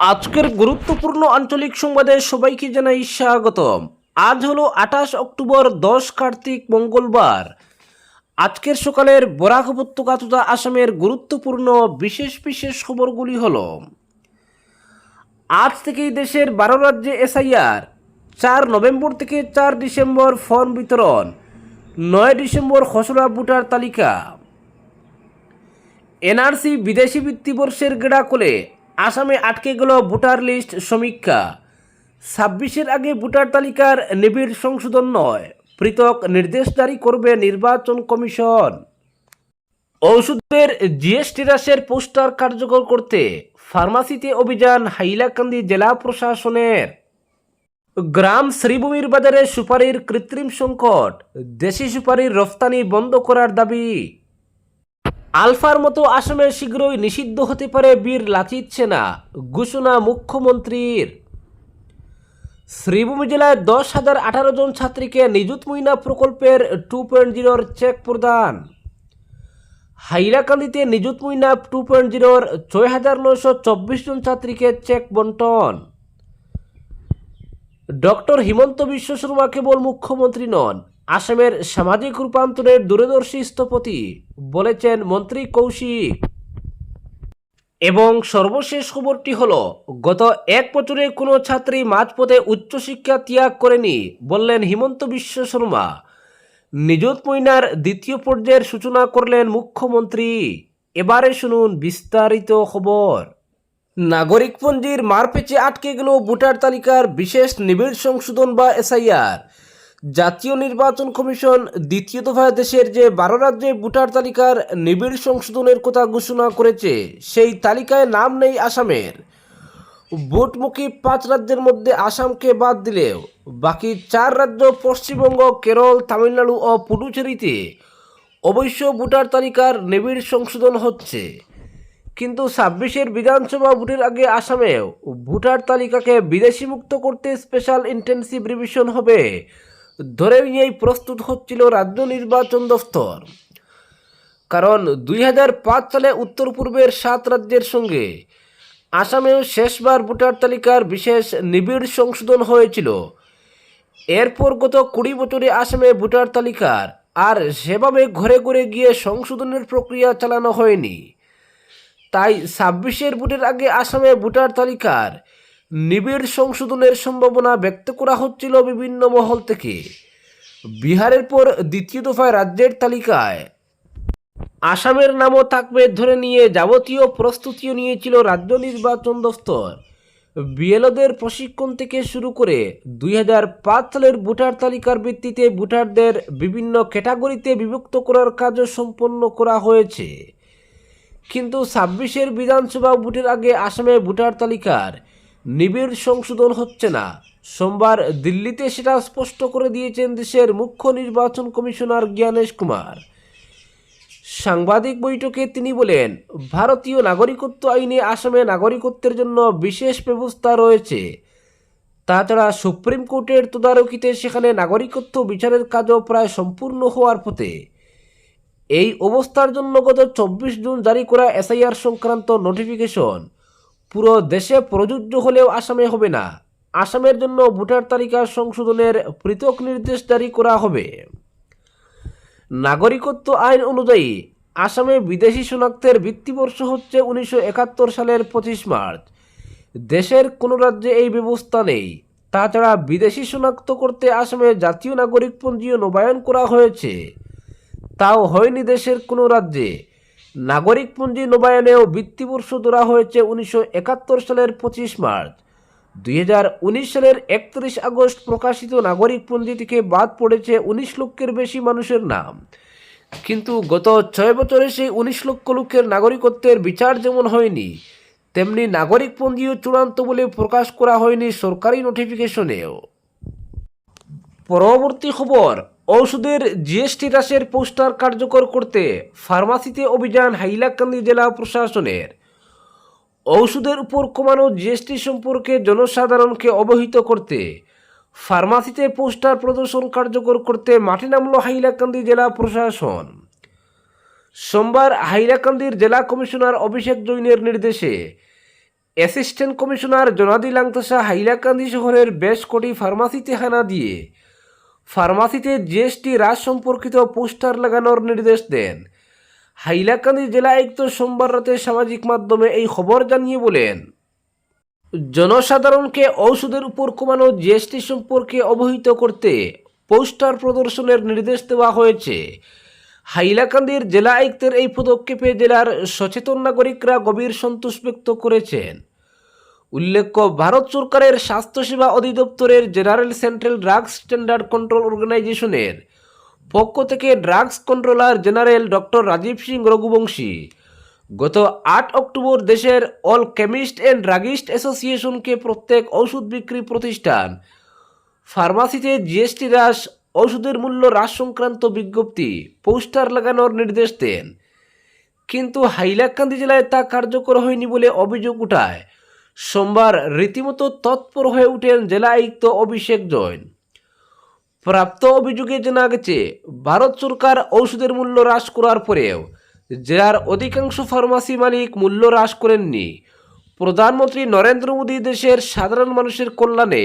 আজকের গুরুত্বপূর্ণ আঞ্চলিক সংবাদে সবাইকে জানাই স্বাগতম। আজ হলো আঠাশ অক্টোবর, দশ কার্তিক, মঙ্গলবার। আজকের সকালের বরাক উপত্যকা তথা আসামের গুরুত্বপূর্ণ বিশেষ বিশেষ খবরগুলি হল, আজ থেকেই দেশের বারো রাজ্যে এসআইআর, চার নভেম্বর থেকে চার ডিসেম্বর ফর্ম বিতরণ, নয় ডিসেম্বর খসড়া ভোটার তালিকা। এনআরসি বিদেশি বৃত্তিবর্ষের গেড়া কোলে আসামে আটকে গেল ভোটার লিস্ট সমীক্ষা। ছাব্বিশের আগে ভোটার তালিকার নিবিড় সংশোধন নয়। পৃথক নির্দেশ জারি করবে নির্বাচন কমিশন। ঔষধের জিএসটি হ্রাসের পোস্টার কার্যকর করতে ফার্মাসিতে অভিযান, হাইলাকান্দি জেলা প্রশাসনের। গ্রাম শ্রীভূমির বাজারে সুপারির কৃত্রিম সংকট, দেশি সুপারির রফতানি বন্ধ করার দাবি। আলফার মতো আসামে শীঘ্রই নিষিদ্ধ হতে পারে বীর লাচিত সেনা, ঘোষণা মুখ্যমন্ত্রীর। শ্রীভূমি জেলায় দশ হাজার আঠারো জন ছাত্রীকে নিযুত মইনা প্রকল্পের টু পয়েন্ট জিরোর চেক প্রদান। হাইলাকান্দিতে নিযুত মইনা টু পয়েন্ট জিরোর ছয় হাজার নয়শো চব্বিশ জন ছাত্রীকে চেক বন্টন। ডক্টর হিমন্ত বিশ্ব শর্মা কেবল মুখ্যমন্ত্রী নন আসামের সামাজিক রূপান্তরের দূরদর্শী স্থপতি বলেছেন মন্ত্রী কৌশিক। এবং সর্বশেষ খবরটি হল, গত এক বছরে কোনো ছাত্রী মাঝপথে উচ্চশিক্ষা ত্যাগ করেনি বললেন হিমন্ত বিশ্ব শর্মা। নিজত মৈনার দ্বিতীয় পর্যায়ের সূচনা করলেন মুখ্যমন্ত্রী। এবারে শুনুন বিস্তারিত খবর। নাগরিকপঞ্জির মারপেচে আটকে গেল ভোটার তালিকার বিশেষ নিবিড় সংশোধন বা এসআইআর। জাতীয় নির্বাচন কমিশন দ্বিতীয় দফায় দেশের যে বারো রাজ্যে ভোটার তালিকার নিবিড় সংশোধনের কথা ঘোষণা করেছে, সেই তালিকায় নাম নেই আসামের। ভোটমুখী পাঁচ রাজ্যের মধ্যে আসামকে বাদ দিলেও বাকি চার রাজ্য পশ্চিমবঙ্গ, কেরল, তামিলনাড়ু ও পুডুচেরিতে অবশ্য ভোটার তালিকার নিবিড় সংশোধন হচ্ছে। কিন্তু ছাব্বিশের বিধানসভা ভোটের আগে আসামেও ভোটার তালিকাকে বিদেশি মুক্ত করতে স্পেশাল ইন্টেন্সিভ রিভিশন হবে। ধরে নিয়েই প্রস্তুত হচ্ছিল রাজ্য নির্বাচন দফতর। কারণ দুই হাজার পাঁচ সালে উত্তর পূর্বের সাত রাজ্যের সঙ্গে আসামেও শেষবার ভোটার তালিকার বিশেষ নিবিড় সংশোধন হয়েছিল। এরপর গত কুড়ি বছরে আসামে ভোটার তালিকার আর সেভাবে ঘরে ঘরে গিয়ে সংশোধনের প্রক্রিয়া চালানো হয়নি। তাই ছাব্বিশের ভোটের আগে আসামে ভোটার তালিকার নিবিড় সংশোধনের সম্ভাবনা ব্যক্ত করা হচ্ছিল বিভিন্ন মহল থেকে। বিহারের পর দ্বিতীয় দফায় রাজ্যের তালিকায় আসামের নামও থাকবে ধরে নিয়ে যাবতীয় প্রস্তুতিও নিয়েছিল রাজ্য নির্বাচন দফতর। বিএলওদের প্রশিক্ষণ থেকে শুরু করে দুই হাজার পাঁচ সালের ভোটার তালিকার ভিত্তিতে ভোটারদের বিভিন্ন ক্যাটাগরিতে বিভক্ত করার কাজও সম্পন্ন করা হয়েছে। কিন্তু ছাব্বিশের বিধানসভা ভোটের আগে আসামে ভোটার তালিকার নিবিড় সংশোধন হচ্ছে না। সোমবার দিল্লিতে সেটা স্পষ্ট করে দিয়েছেন দেশের মুখ্য নির্বাচন কমিশনার জ্ঞানেশ কুমার। সাংবাদিক বৈঠকে তিনি বলেন, ভারতীয় নাগরিকত্ব আইনে আসামে নাগরিকত্বের জন্য বিশেষ ব্যবস্থা রয়েছে। তাছাড়া সুপ্রিম কোর্টের তদারকিতে সেখানে নাগরিকত্ব বিচারের কাজও প্রায় সম্পূর্ণ হওয়ার পথে। এই অবস্থার জন্য গত চব্বিশ জুন জারি করা এসআইআর সংক্রান্ত নোটিফিকেশন পুরো দেশে প্রযোজ্য হলেও আসামে হবে না। আসামের জন্য ভোটার তালিকা সংশোধনের পৃথক নির্দেশ জারি করা হবে। নাগরিকত্ব আইন অনুযায়ী, আসামে বিদেশি শনাক্তের ভিত্তিবর্ষ হচ্ছে উনিশশো একাত্তর সালের পঁচিশ মার্চ। দেশের কোনো রাজ্যে এই ব্যবস্থা নেই। তাছাড়া বিদেশি শনাক্ত করতে আসামে জাতীয় নাগরিক পঞ্জীও নবায়ন করা হয়েছে। তাও হয়নি দেশের কোনো রাজ্যে। নাগরিকপঞ্জি নবায়নেও বৃত্তিবর্ষ ধরা হয়েছে উনিশশো একাত্তর সালের পঁচিশ মার্চ। দুই হাজার উনিশ সালের একত্রিশ আগস্ট প্রকাশিত নাগরিকপঞ্জি থেকে বাদ পড়েছে উনিশ লক্ষের বেশি মানুষের নাম। কিন্তু গত ছয় বছরে সেই উনিশ লক্ষ লোকের নাগরিকত্বের বিচার যেমন হয়নি, তেমনি নাগরিকপঞ্জিও চূড়ান্ত বলে প্রকাশ করা হয়নি সরকারি নোটিফিকেশনেও। পরবর্তী খবর ঔষধের জিএসটি হ্রাসের পোস্টার কার্যকর করতে ফার্মাসিতে অভিযান হাইলাকান্দি জেলা প্রশাসনের। ঔষধের উপর কমানো জিএসটি সম্পর্কে জনসাধারণকে অবহিত করতে ফার্মাসিতে পোস্টার প্রদর্শন কার্যকর করতে মাঠে নামল হাইলাকান্দি জেলা প্রশাসন। সোমবার হাইলাকান্দির জেলা কমিশনার অভিষেক জৈনের নির্দেশে অ্যাসিস্ট্যান্ট কমিশনার জনাদি লাংতাসা হাইলাকান্দি শহরের বেশ কটি ফার্মাসিতে হানা দিয়ে ফার্মাসিতে জিএসটি হ্রাস সম্পর্কিত পোস্টার লাগানোর নির্দেশ দেন। হাইলাকান্দি জেলা আয়ুক্ত সোমবার রাতে সামাজিক মাধ্যমে এই খবর জানিয়ে বলেন, জনসাধারণকে ঔষধের উপর কমানো জিএসটি সম্পর্কে অবহিত করতে পোস্টার প্রদর্শনের নির্দেশ দেওয়া হয়েছে। হাইলাকান্দির জেলা আয়ুক্তের এই পদক্ষেপে জেলার সচেতন নাগরিকরা গভীর সন্তোষ ব্যক্ত করেছেন। উল্লেখ্য, ভারত সরকারের স্বাস্থ্যসেবা অধিদপ্তরের general central drugs standard control অর্গানাইজেশনের পক্ষ থেকে drugs controller general doctor Rajeev Singh Raghuvanshi, গত আট অক্টোবর দেশের অল কেমিস্ট অ্যান্ড ড্রাগিস্ট অ্যাসোসিয়েশনকে প্রত্যেক ওষুধ বিক্রি প্রতিষ্ঠান ফার্মাসিতে জিএসটি হ্রাস ওষুধের মূল্য হ্রাস সংক্রান্ত বিজ্ঞপ্তি, পোস্টার লাগানোর নির্দেশ দেন। কিন্তু হাইলাকান্দি জেলায় তা কার্যকর হয়নি বলে অভিযোগ উঠায়। সোমবার রীতিমতো তৎপর হয়ে উঠেন জেলা আয়ুক্ত অভিষেক জৈন। প্রাপ্ত অভিযোগে জানা গেছে, ভারত সরকার ঔষধের মূল্য হ্রাস করার পরেও জেলার অধিকাংশ ফার্মাসি মালিক মূল্য হ্রাস করেননি। প্রধানমন্ত্রী নরেন্দ্র মোদী দেশের সাধারণ মানুষের কল্যাণে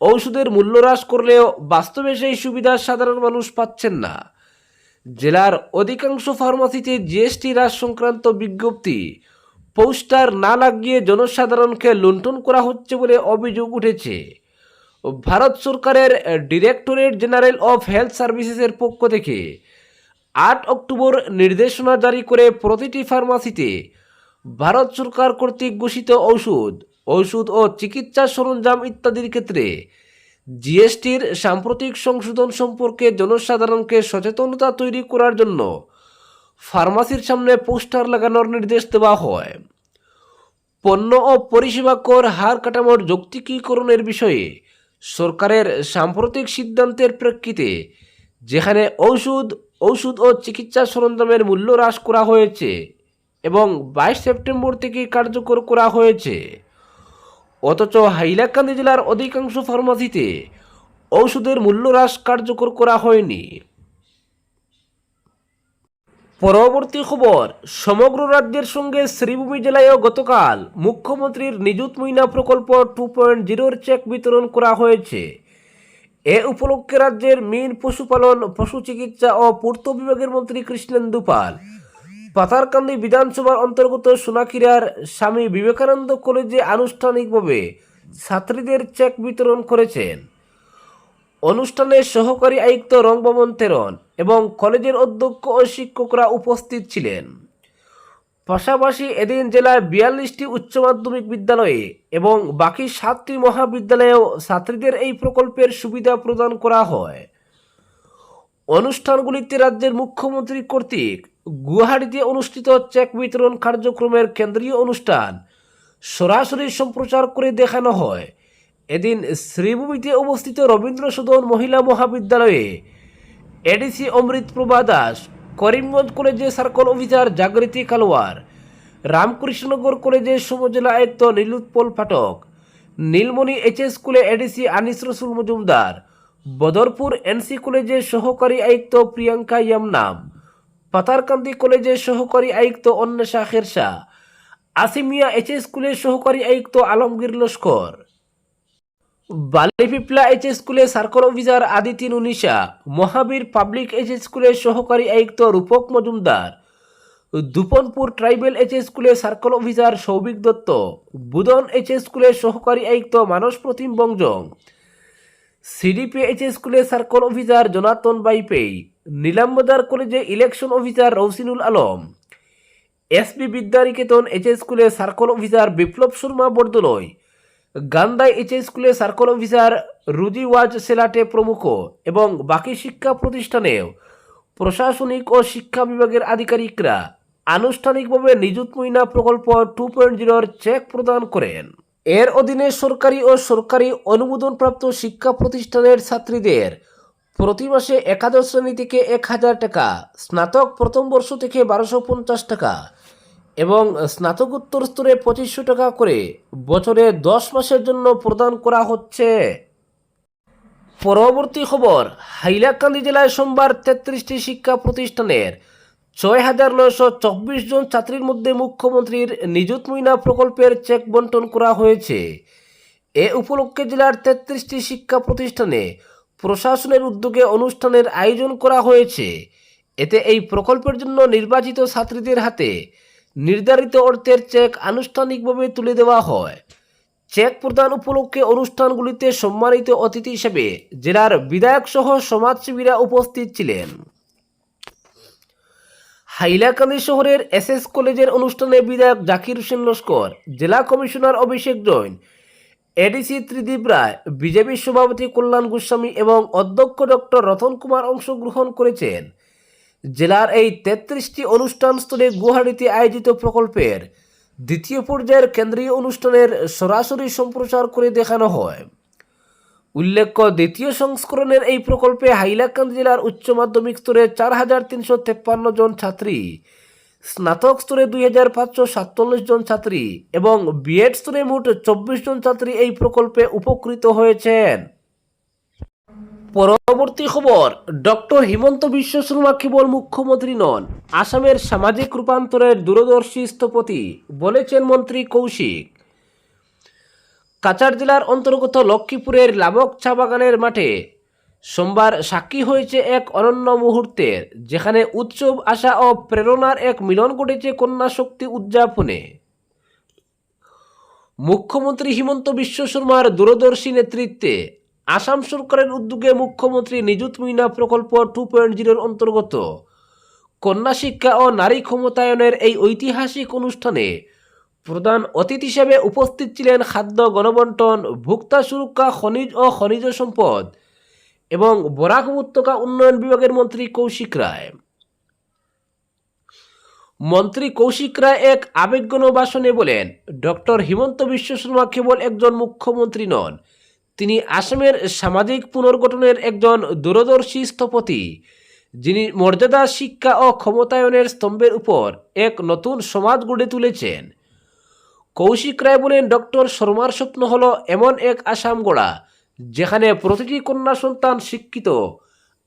ঔষধের মূল্য হ্রাস করলেও বাস্তবে সেই সুবিধা সাধারণ মানুষ পাচ্ছেন না। জেলার অধিকাংশ ফার্মাসিতে জিএসটি হ্রাস সংক্রান্ত বিজ্ঞপ্তি পোস্টার না লাগিয়ে জনসাধারণকে লুণ্ঠন করা হচ্ছে বলে অভিযোগ উঠেছে। ভারত সরকারের ডিরেক্টরেট জেনারেল অফ হেলথ সার্ভিসেসের পক্ষ থেকে আট অক্টোবর নির্দেশনা জারি করে প্রতিটি ফার্মাসিতে ভারত সরকার কর্তৃক ঘোষিত ঔষধ ঔষধ ও চিকিৎসা সরঞ্জাম ইত্যাদির ক্ষেত্রে জিএসটির সাম্প্রতিক সংশোধন সম্পর্কে জনসাধারণকে সচেতনতা তৈরি করার জন্য ফার্মাসির সামনে পোস্টার লাগানোর নির্দেশ দেওয়া হয়। পণ্য ও পরিষেবা কর হার কাঠামোর যৌক্তিকীকরণের বিষয়ে সরকারের সাম্প্রতিক সিদ্ধান্তের প্রেক্ষিতে যেখানে ঔষধ ঔষধ ও চিকিৎসা সরঞ্জামের মূল্য হ্রাস করা হয়েছে এবং বাইশ সেপ্টেম্বর থেকে কার্যকর করা হয়েছে। অথচ হাইলাকান্দি জেলার অধিকাংশ ফার্মাসিতে ঔষধের মূল্য হ্রাস কার্যকর করা হয়নি। পরবর্তী খবর, সমগ্র রাজ্যের সঙ্গে শ্রীভূমি জেলায়ও গতকাল মুখ্যমন্ত্রীর নিযুত মইনা প্রকল্প টু পয়েন্ট জিরোর চেক বিতরণ করা হয়েছে। এ উপলক্ষে রাজ্যের মীন পশুপালন, পশু চিকিৎসা ও পূর্ত বিভাগের মন্ত্রী কৃষ্ণেন্দু পাল, পাতারকান্দি বিধানসভার অন্তর্গত সোনাকিরার স্বামী বিবেকানন্দ কলেজে আনুষ্ঠানিকভাবে ছাত্রীদের চেক বিতরণ করেছেন। অনুষ্ঠানে সহকারী আয়ুক্ত রংবমন তেরন এবং কলেজের অধ্যক্ষ ও শিক্ষকরা উপস্থিত ছিলেন। পাশাপাশি এদিন জেলার বিয়াল্লিশটি উচ্চ মাধ্যমিক বিদ্যালয়ে এবং বাকি সাতটি মহাবিদ্যালয়েও ছাত্রীদের এই প্রকল্পের সুবিধা প্রদান করা হয়। অনুষ্ঠানগুলিতে রাজ্যের মুখ্যমন্ত্রী কর্তৃক গুয়াহাটিতে অনুষ্ঠিত চেক বিতরণ কার্যক্রমের কেন্দ্রীয় অনুষ্ঠান সরাসরি সম্প্রচার করে দেখানো হয়। এদিন শ্রীভূমিতে অবস্থিত রবীন্দ্র সদন মহিলা মহাবিদ্যালয়ে এডিসি অমৃত প্রভা দাস, করিমগঞ্জ কলেজে সার্কল অফিসার জাগৃতি কালোয়ার রামকৃষ্ণনগর কলেজে সমজেলা আয়ুক্ত নীলুৎপল পাঠক নীলমণি এইচএস স্কুলে এডিসি আনিস রসুল মজুমদার, বদরপুর এনসি কলেজে সহকারী আয়ুক্ত প্রিয়াঙ্কা ইয়ামনাম, পাতারকান্দি কলেজে সহকারী আয়ুক্ত অন্বেষা খেরসা আসিমিয়া এইচএস স্কুলের সহকারী আয়ুক্ত আলমগীর লস্কর। বালিপিপলা এইচ স্কুলে circle officer Aditi Nunisha, Mahabir public H স্কুলের সহকারী আয়ুক্ত রূপক মজুমদার, দুপনপুর ট্রাইবেল এইচ স্কুলের circle officer Souvik Dutta, Budan H স্কুলের সহকারী আয়ুক্ত মানস প্রতিম বংজং সিডিপি এইচ স্কুলের সার্কল অফিসার জনাতন বাইপেই নীলাম্বদার কলেজে election officer Rousinul Alam SB Vidyaniketan H স্কুলের circle officer Biplab Sharma বরদলয় গান্দাই H স্কুলে সার্কল অফিসার রুজি ওয়াজ সেলাটে প্রমুখ এবং বাকি শিক্ষা প্রতিষ্ঠানেও প্রশাসনিক ও শিক্ষা বিভাগের আধিকারিকরা আনুষ্ঠানিকভাবে নিযুত মইনা প্রকল্প টু পয়েন্ট জিরোর চেক প্রদান করেন। এর অধীনে সরকারি ও সরকারি অনুমোদনপ্রাপ্ত শিক্ষা প্রতিষ্ঠানের ছাত্রীদের প্রতি মাসে একাদশ শ্রেণি থেকে এক হাজার টাকা, স্নাতক প্রথম বর্ষ থেকে বারোশো পঞ্চাশ টাকা এবং স্নাতকোত্তর স্তরে পঁচিশশো টাকা করে বছরে দশ মাসের জন্য প্রদান করা হচ্ছে। পরবর্তী খবর, হাইলাকান্দি জেলায় সোমবার তেত্রিশটি শিক্ষা প্রতিষ্ঠানের ছয় হাজার নয়শো চব্বিশ জন ছাত্রীর মধ্যে মুখ্যমন্ত্রীর নিযুত মইনা প্রকল্পের চেক বন্টন করা হয়েছে। এ উপলক্ষে জেলার তেত্রিশটি শিক্ষা প্রতিষ্ঠানে প্রশাসনের উদ্যোগে অনুষ্ঠানের আয়োজন করা হয়েছে। এতে এই প্রকল্পের জন্য নির্বাচিত ছাত্রীদের হাতে নির্ধারিত অর্থের চেক আনুষ্ঠানিকভাবে তুলে দেওয়া হয়। চেক প্রদান উপলক্ষে অনুষ্ঠানগুলিতে সম্মানিত অতিথি হিসেবে জেলার বিধায়ক সহ সমাজসেবীরা উপস্থিত ছিলেন। হাইলাকান্দি শহরের এস এস কলেজের অনুষ্ঠানে বিধায়ক জাকির হোসেন লস্কর, জেলা commissioner Abhishek Jain, ADC Tridip Roy, BJP সভাপতি কল্যাণ গোস্বামী এবং অধ্যক্ষ ডক্টর রতন কুমার অংশগ্রহণ করেছেন। জেলার এই তেত্রিশটি অনুষ্ঠান স্থলে গুয়াহাটিতে আয়োজিত প্রকল্পের দ্বিতীয় পর্যায়ের কেন্দ্রীয় অনুষ্ঠানের সরাসরি সম্প্রচার করে দেখানো হয়। উল্লেখ্য, দ্বিতীয় সংস্করণের এই প্রকল্পে হাইলাকান্দি জেলার উচ্চ মাধ্যমিক স্তরে চার হাজার তিনশো তেপ্পান্ন জন ছাত্রী, স্নাতক স্তরে দুই হাজার পাঁচশো সাতচল্লিশ জন ছাত্রী এবং বিএড স্তরে মোট চব্বিশ জন ছাত্রী এই প্রকল্পে উপকৃত হয়েছেন। পরবর্তী খবর, ডক্টর হিমন্ত বিশ্ব শর্মা কেবল মুখ্যমন্ত্রী নন, আসামের সামাজিক রূপান্তরের দূরদর্শী স্থপতি বলেছেন মন্ত্রী কৌশিক। কাছাড় জেলার অন্তর্গত লক্ষ্মীপুরের লাবক চা বাগানের মাঠে সোমবার সাক্ষী হয়েছে এক অনন্য মুহূর্তের, যেখানে উৎসব, আশা ও প্রেরণার এক মিলন ঘটেছে কন্যা শক্তি উদযাপনে। মুখ্যমন্ত্রী হিমন্ত বিশ্ব শর্মার দূরদর্শী নেতৃত্বে আসাম সরকারের উদ্যোগে মুখ্যমন্ত্রী নিযুত মিনা প্রকল্প টু পয়েন্ট জিরোর অন্তর্গত। কন্যা শিক্ষা ও নারী ক্ষমতায়নের এই ঐতিহাসিক অনুষ্ঠানে প্রধান অতিথি হিসেবে উপস্থিত ছিলেন খাদ্য গণবন্টন, ভোক্তা সুরক্ষা, খনিজ ও খনিজ সম্পদ এবং বরাক উপত্যকা উন্নয়ন বিভাগের মন্ত্রী কৌশিক রায়। মন্ত্রী কৌশিক রায় এক আবেগঘন ভাষণে বলেন, ডক্টর হিমন্ত বিশ্ব শর্মা কেবল একজন মুখ্যমন্ত্রী নন তিনি আসামের সামাজিক পুনর্গঠনের একজন দূরদর্শী স্থপতি, যিনি মর্যাদা, শিক্ষা ও ক্ষমতায়নের স্তম্ভের উপর এক নতুন সমাজ গড়ে তুলেছেন। কৌশিক রায় বলেন, ডক্টর শর্মার স্বপ্ন হল এমন এক আসাম গড়া, যেখানে প্রতিটি কন্যা সন্তান শিক্ষিত,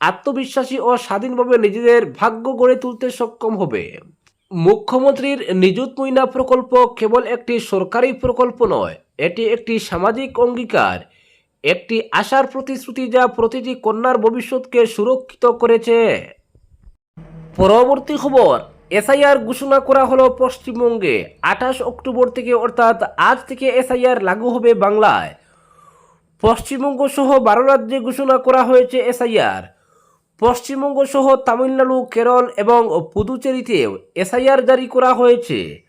আত্মবিশ্বাসী ও স্বাধীনভাবে নিজেদের ভাগ্য গড়ে তুলতে সক্ষম হবে। মুখ্যমন্ত্রীর নিযুত মইনা প্রকল্প কেবল একটি সরকারি প্রকল্প নয়, এটি একটি সামাজিক অঙ্গীকার। একটি আশার প্রতিশ্রুতি যা প্রতিটি কন্যার ভবিষ্যৎকে সুরক্ষিত করেছে। পরবর্তী খবর, এসআইআর ঘোষণা করা হলো পশ্চিমবঙ্গে। আঠাশ অক্টোবর থেকে অর্থাৎ আজ থেকে এসআইআর লাগু হবে বাংলায়। পশ্চিমবঙ্গ সহ বারো রাজ্যে ঘোষণা করা হয়েছে এসআইআর। পশ্চিমবঙ্গ সহ তামিলনাড়ু, কেরল এবং পুদুচেরিতেও এসআইআর জারি করা হয়েছে।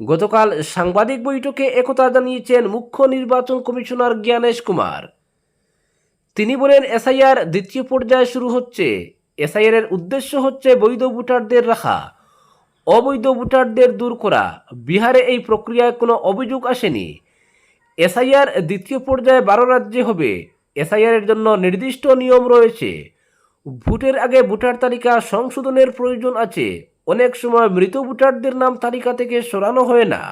গতকাল সাংবাদিক বৈঠকে একথা জানিয়েছেন মুখ্য নির্বাচন কমিশনার জ্ঞানেশ কুমার। তিনি বলেন, এসআইআর দ্বিতীয় পর্যায়ে শুরু হচ্ছে। এসআইআর এর উদ্দেশ্য হচ্ছে বৈধ ভোটারদের রাখা, অবৈধ ভোটারদের দূর করা। বিহারে এই প্রক্রিয়ায় কোনো অভিযোগ আসেনি। এসআইআর দ্বিতীয় পর্যায়ে বারো রাজ্যে হবে। এসআইআর এর জন্য নির্দিষ্ট নিয়ম রয়েছে। ভোটের আগে ভোটার তালিকা সংশোধনের প্রয়োজন আছে। অনেক সময় মৃত ভোটারদের নাম তালিকা থেকে সরানো হয় না।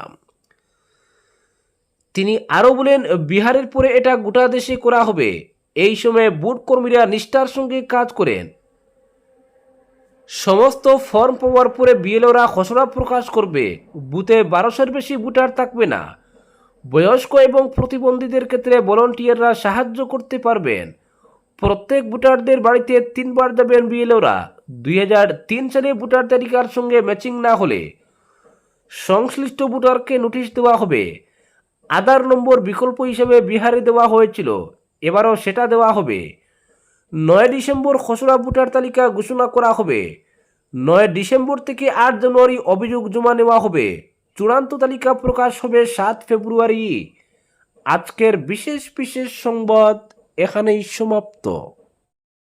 তিনি আরও বলেন, বিহারের পরে এটা গোটা দেশে করা হবে। এই সময়ে বুট কর্মীরা নিষ্ঠার সঙ্গে কাজ করেন। সমস্ত ফর্ম পাওয়ার পরে বিএলওরা খসড়া প্রকাশ করবে, বুথে বারোশোর বেশি ভোটার থাকবে না। বয়স্ক এবং প্রতিবন্ধীদের ক্ষেত্রে ভলান্টিয়াররা সাহায্য করতে পারবেন। প্রত্যেক ভোটারদের বাড়িতে তিনবার যাবেন বিএলওরা। দুই হাজার তিন সালে ভোটার তালিকার সঙ্গে ম্যাচিং না হলে সংশ্লিষ্ট ভোটারকে নোটিশ দেওয়া হবে। আধার নম্বর বিকল্প হিসেবে বিহারে দেওয়া হয়েছিল, এবারও সেটা দেওয়া হবে। নয় ডিসেম্বর খসড়া ভোটার তালিকা ঘোষণা করা হবে। নয় ডিসেম্বর থেকে আট জানুয়ারি অভিযোগ জমা নেওয়া হবে। চূড়ান্ত তালিকা প্রকাশ হবে সাত ফেব্রুয়ারি। আজকের বিশেষ বিশেষ সংবাদ এখানেই সমাপ্ত।